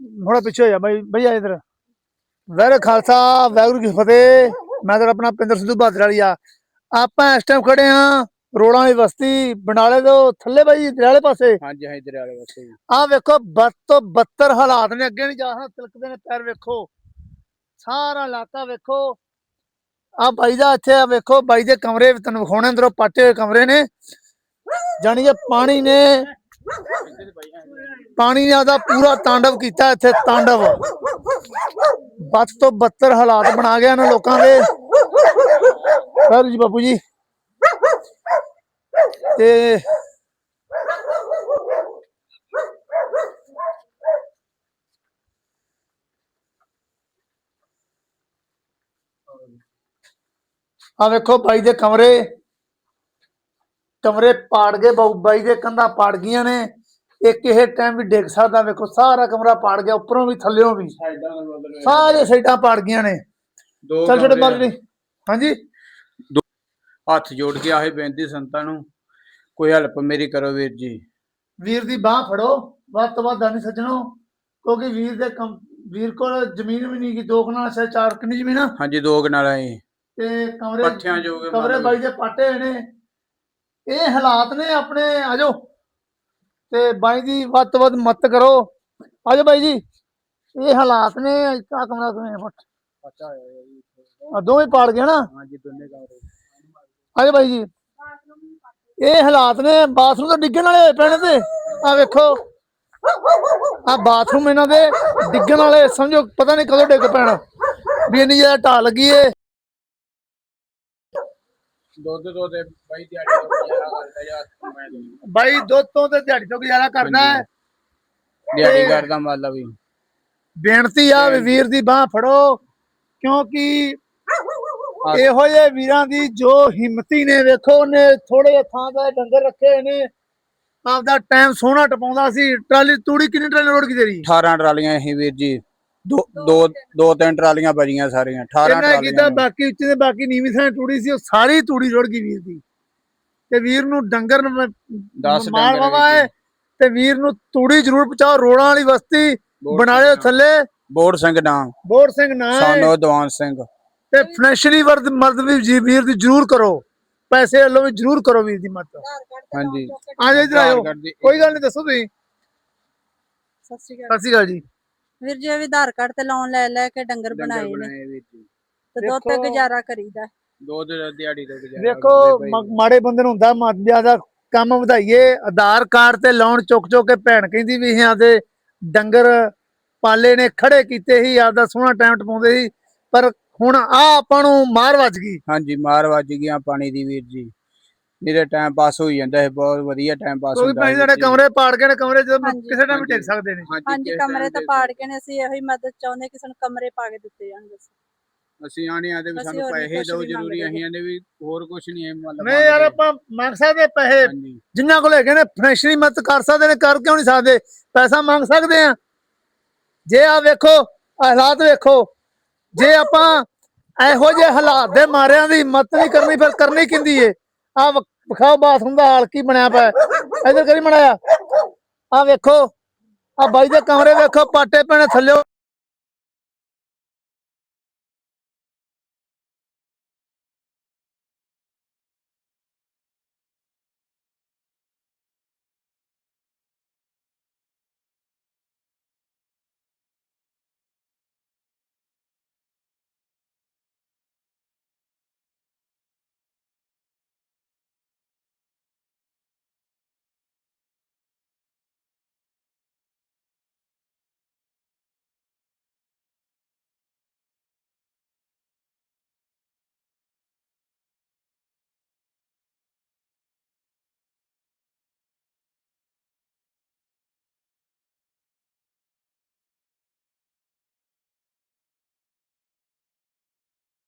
ਥੋੜਾ ਪਿੱਛੇ ਹੋ ਜਾ ਬਾਈ ਬਾਈ ਆ ਇਧਰ। ਵੈਰ ਖਾਲਸਾ ਵੈਗੁਰੂ ਕੀ ਫਤਿਹ। ਮੈਂ ਤਾਂ ਆਪਣਾ ਪਿੰਦਰ ਸਿੱਧੂ ਬਹਾਦਰ ਵਾਲੀ ਆ। ਆਪਾਂ ਇਸ ਟਾਈਮ ਖੜੇ ਆ ਰੋੜਾਂ ਦੀ ਬਸਤੀ ਬੰਡਾਲੇ ਤੋਂ ਥੱਲੇ ਬਾਈ ਦਰਿਆਲੇ ਪਾਸੇ। ਹਾਂਜੀ ਹਾਂਜੀ ਦਰਿਆਲੇ ਜੀ। ਆਹ ਵੇਖੋ ਬੱਤ ਤੋਂ ਬੱਤਰ ਹਾਲਾਤ ਨੇ ਅੱਗੇ ਨਹੀਂ ਜਾ ਸਕਦਾ ਤਿਲਕਦੇ ਨੇ ਪੈਰ ਵੇਖੋ। ਸਾਰਾ ਇਲਾਕਾ ਵੇਖੋ। ਆ ਬਾਈ ਦਾ ਇੱਥੇ ਆ ਵੇਖੋ ਬਾਈ ਦੇ ਕਮਰੇ ਤੁਹਾਨੂੰ ਵਿਖਾਉਣੇ ਅੰਦਰੋਂ ਪਾਟੇ ਹੋਏ ਕਮਰੇ ਨੇ। ਜਾਣੀ ਕਿ ਪਾਣੀ ਨੇ। ਪਾਣੀ ਨੇ ਆਦਾ ਪੂਰਾ ਤਾਂਡਵ ਕੀਤਾ ਇੱਥੇ, ਤਾਂਡਵ। ਬੱਤ ਤੋਂ ਬੱਤਰ ਹਾਲਾਤ ਬਣਾ ਗਿਆ ਇਹਨਾਂ ਲੋਕਾਂ ਦੇ। ਸਰ ਜੀ ਬਾਪੂ ਜੀ। ਤੇ ਆ ਵੇਖੋ ਬਾਈ ਦੇ ਕਮਰੇ। ਕਮਰੇ ਪਾੜ ਗਏ ਬਾਊ, ਬਾਈ ਦੇ ਕੰਧਾਂ ਪਾੜ ਗਈਆਂ ਨੇ। ਇੱਕ ਇਹ ਟਾਈਮ ਵੀ ਡਿੱਗ ਸਕਦਾ ਵੇਖੋ ਸਾਰਾ ਕਮਰਾ ਪਾੜ ਗਿਆ ਉੱਪਰੋਂ ਵੀ ਥੱਲਿਓਂ ਵੀ। ਸਾਰੇ ਸਾਈਡਾਂ ਪਾੜ ਗਈਆਂ ਨੇ। ਦੋ ਚੱਲ ਕਮਰੇ ਮਾਰ। ਲਈ ਹਾਂਜੀ? ਹੱਥ ਜੋੜ ਕੇ ਆਹੀ ਬੇਨਤੀ ਸੰਤਾਂ ਨੂੰ ਕੋਈ ਹੈਲਪ ਮੇਰੀ ਕਰੋ ਵੀਰ ਜੀ। ਵੀਰ ਦੀ ਬਾਹ ਫੜੋ ਵੱਧ ਤੋਂ ਵੱਧ ਦਾਨੀ ਸੱਜਣੋ ਕਿਉਂਕਿ ਵੀਰ ਦੇ ਕੰਮ ਵੀਰ ਕੋਲ ਜ਼ਮੀਨ ਵੀ ਨਹੀਂ ਕਿ ਦੋ ਕਨਾਲ ਸੇ ਚਾਰ ਕਿੰਨੀ ਜ਼ਮੀਨ ਆ? ਹਾਂਜੀ ਦੋ ਕਨਾਲਾਂ ਜੀ ਤੇ ਕਮਰੇ ਪੱਠਿਆਂ ਜੋਗੇ ਕਮਰੇ ਬਾਈ। ਦੇ ਪਾਟੇ ਨੇ। ਇਹ ਹਾਲਾਤ ਨੇ ਆਪਣੇ ਆਜੋ ਤੇ ਬਾਈ ਦੀ ਵੱਧ ਤੋਂ ਵੱਧ ਮਦਦ ਕਰੋ। ਆਜੋ ਬਾਈ ਜੀ। ਇਹ ਹਾਲਾਤ ਨੇ ਆ ਕਮਰਾ ਕਿਵੇਂ ਫਟ? ਪਤਾ ਹੋਇਆ ਜੀ। ਆ ਦੋਵੇਂ ਪਾੜ ਗਏ ਨਾ? ਹਾਂਜੀ ਦੋਨੇ ਕਮਰੇ ਆਜੋ ਬਾਈ ਜੀ। ਇਹ ਹਾਲਾਤ ਨੇ ਬਾਥਰੂਮ ਤੋਂ ਡਿੱਗਣ ਵਾਲੇ ਹੋਏ ਪੈਣੇ ਤੇ। ਆ ਵੇਖੋ। ਆ ਬਾਥਰੂਮ ਇਹਨਾਂ ਦੇ ਡਿੱਗਣ ਵਾਲੇ ਸਮਝੋ ਪਤਾ ਨਹੀਂ ਕਦੋਂ ਡਿੱਗ ਪੈਣਾ। ਵੀ ਇੰਨੀ ਜ਼ਿਆਦਾ ਢਾਹ ਲੱਗੀ ਏ। ਦੁੱਧ ਦੋ ਦੇ ਬਾਈ ਦਿਹਾੜੀ ਦਾ ਗੁਜ਼ਾਰਾ ਕਰਦਾ ਜਾਂ ਮੈਂ ਦਿੰਦਾ। ਬਾਈ ਦੁੱਧ ਤੋਂ ਤੇ ਦਿਹਾੜੀ ਤੋਂ ਗੁਜ਼ਾਰਾ ਕਰਦਾ ਹੈ। ਦਿਹਾੜੀ ਕਰਦਾ ਮਤਲਬ ਵੀ ਬੇਨਤੀ ਆ ਵੀ ਵੀਰ ਦੀ ਬਾਹ ਫੜੋ ਕਿਉਂਕਿ। ਇਹੋ ਜਿਹੇ ਵੀਰਾਂ ਦੀ ਜੋ ਹਿੰਮਤੀ ਨੇ ਵੇਖੋ ਉਹਨੇ ਥੋੜੇ ਥਾਂ ਦਾ ਡੰਗਰ ਰੱਖੇ ਹੋਏ ਨੇ। ਆਪਦਾ ਟਾਈਮ ਸੋਹਣਾ ਟਪਾਉਂਦਾ ਸੀ। ਟਰਾਲੀ ਤੂੜੀ ਕਿੰਨੀ ਟਰਾਲੀ ਲੋਡ ਕੀ ਤੇਰੀ? 18 ਟਰਾਲੀਆਂ ਸੀ ਵੀਰ ਜੀ। ਦੋ ਦੋ ਦੋ ਤਿੰਨ ਟਰਾਲੀਆਂ ਬਜੀਆਂ ਸਾਰੀਆਂ 18 ਇਹਨੇ ਕੀਤਾ ਟਰਾਲੀਆਂ ਬਾਕੀ ਉੱਤੇ ਤੇ ਬਾਕੀ ਨੀਵੀਂ ਥਾਂ ਤੂੜੀ ਸੀ ਉਹ ਸਾਰੀ ਤੂੜੀ ਰੁੜ ਗਈ ਵੀਰ ਦੀ। ਤੇ ਵੀਰ ਨੂੰ ਡੰਗਰ ਨੂੰ ਦਸ ਮਾਰ ਡੰਗਰ ਵਾਵਾ ਤੇ। ਵੀਰ ਨੂੰ ਤੂੜੀ ਜ਼ਰੂਰ ਪਹੁੰਚਾਓ ਰੋੜਾਂ ਵਾਲੀ ਬਸਤੀ ਬਣਾਲਿਓ ਥੱਲੇ। ਬੋੜ ਸਿੰਘ ਨਾਮ ਬੋੜ ਸਿੰਘ ਨਾਂ ਹੈ ਸਾਨੂੰ ਦੀਵਾਨ ਸਿੰਘ। ਤੇ ਫਾਈਨੈਂਸ਼ਲੀ ਵਰਦ ਮਦਦ ਵੀ ਜੀ ਵੀਰ ਦੀ ਜ਼ਰੂਰ ਕਰੋ। ਪੈਸੇ ਵੱਲੋਂ ਵੀ ਜ਼ਰੂਰ ਕਰੋ ਵੀਰ ਦੀ ਮਦਦ। ਹਾਂਜੀ। ਆ ਇੱਧਰ ਆਇਓ। ਦੀ- ਕੋਈ ਗੱਲ ਨਹੀਂ ਦੱਸੋ ਤੁਸੀਂ। ਸਤਿ ਸ਼੍ਰੀ ਅਕਾਲ। ਸਤਿ ਸ਼੍ਰੀ ਅਕਾਲ ਜੀ। ਵੀਰ ਜੀ ਇਹ ਵੀ ਆਧਾਰ ਕਾਰਡ ਤੇ ਲੋਨ ਲੈ ਲੈ ਕੇ ਡੰਗਰ ਬਣਾਏ ਨੇ। ਬਣਾਏ ਵੀਰ ਜੀ। ਤੇ ਦੁੱਧ ਤੇ ਦੇਖੋ- ਗੁਜ਼ਾਰਾ ਕਰੀਦਾ। ਦੋ ਦਿਨ ਦਿਹਾੜੀ ਤੋਂ ਗੁਜ਼ਾਰਾ ਮ- ਮਾੜੇ ਬੰਦੇ ਨੂੰ ਹੁੰਦਾ ਮਤ ਜ਼ਿਆਦਾ ਕੰਮ ਵਧਾਈਏ। ਆਧਾਰ ਕਾਰਡ ਤੇ ਲੋਨ ਚੁੱਕ ਚੁੱਕ ਕੇ ਭੈਣ ਕਹਿੰਦੀ ਵੀ ਅਸੀਂ ਆਪਦੇ ਡੰਗਰ ਪਾਲੇ ਨੇ ਖੜੇ ਕੀਤੇ ਸੀ ਆਪਦਾ ਸੋਹਣਾ ਟਾਈਮ ਟਪਾਉਂਦੇ ਸੀ। ਪਰ ਹੁਣ ਆ ਆਪਾਂ ਨੂੰ ਮਾਰ ਵੱਜ ਗਈ। ਹਾਂਜੀ ਮਾਰ ਵੱਜ ਗਿਆ ਪਾਣੀ ਦੀ ਵੀਰ ਜੀ। ਮੇਰੇ ਟਾਈਮ ਪਾਸ ਹੋਈ ਜਾਂਦਾ ਹੈ ਬਹੁਤ ਵਧੀਆ ਟਾਈਮ ਪਾਸ ਹੁੰਦਾ ਭਾਈ ਹੈ ਸਾਡੇ। ਕਮਰੇ ਪਾੜ ਗਏ ਨੇ ਕਮਰੇ ਜਦੋਂ ਹਾਂਜੀ, ਕਿਸੇ ਟਾਈਮ। ਟਿਕ ਸਕਦੇ ਨੇ। ਹਾਂਜੀ ਕਮਰੇ ਤਾਂ ਪਾੜ ਕੇ ਨੇ ਅਸੀਂ ਇਹੋ ਹੀ ਮਦਦ ਚਾਹੁੰਦੇ ਕਿ ਸਾਨੂੰ ਕਮਰੇ ਪਾ ਕੇ ਦਿੱਤੇ ਜਾਣ ਬਸ। ਅਸੀਂ ਆਣੇ ਆਦੇ ਵੀ ਅਸੀਂ ਸਾਨੂੰ ਹੋਰ ਵੀ ਪੈਸੇ ਕੁਛ ਦਿਓ ਨਹੀਂ ਜ਼ਰੂਰੀ ਮੰਗਦੇ। ਅਸੀਂ ਆਨੇ ਵੀ ਹੋਰ ਕੁਝ ਨਹੀਂ ਹੈ ਮਤਲਬ ਨਹੀਂ ਯਾਰ ਆਪਾਂ ਮੰਗ ਸਕਦੇ ਪੈਸੇ ਹਾਂਜੀ। ਜਿੰਨਾਂ ਕੋਲ ਹੈਗੇ ਨੇ ਫਾਈਨੈਂਸ਼ਲੀ ਮਦਦ ਕਰ ਸਕਦੇ ਨੇ ਕਰ ਕਿਉਂ ਨਹੀਂ ਸਕਦੇ? ਪੈਸਾ ਮੰਗ ਸਕਦੇ ਆ ਜੇ ਆ ਵੇਖੋ ਆਹ ਹਾਲਾਤ ਵੇਖੋ ਜੇ ਆਪਾਂ ਇਹੋ ਜਿਹੇ ਹਾਲਾਤ ਦੇ ਮਾਰਿਆਂ ਦੀ ਮਦਦ ਨਹੀਂ ਕਰਨੀ ਫਿਰ ਕਰਨੀ ਕਿੰਦੀ ਏ? ਆ ਵਿਖਾਓ ਬਾਥਰੂਮ ਦਾ ਹਾਲ ਕੀ ਬਣਿਆ ਪਿਆ। ਇਧਰ ਕਰੀ ਬਣਾਇਆ? ਆ ਵੇਖੋ ਆ ਬਾਈ ਦੇ ਕਮਰੇ ਵੇਖੋ, ਪਾਟੇ ਪੈਣੇ ਥੱਲੇ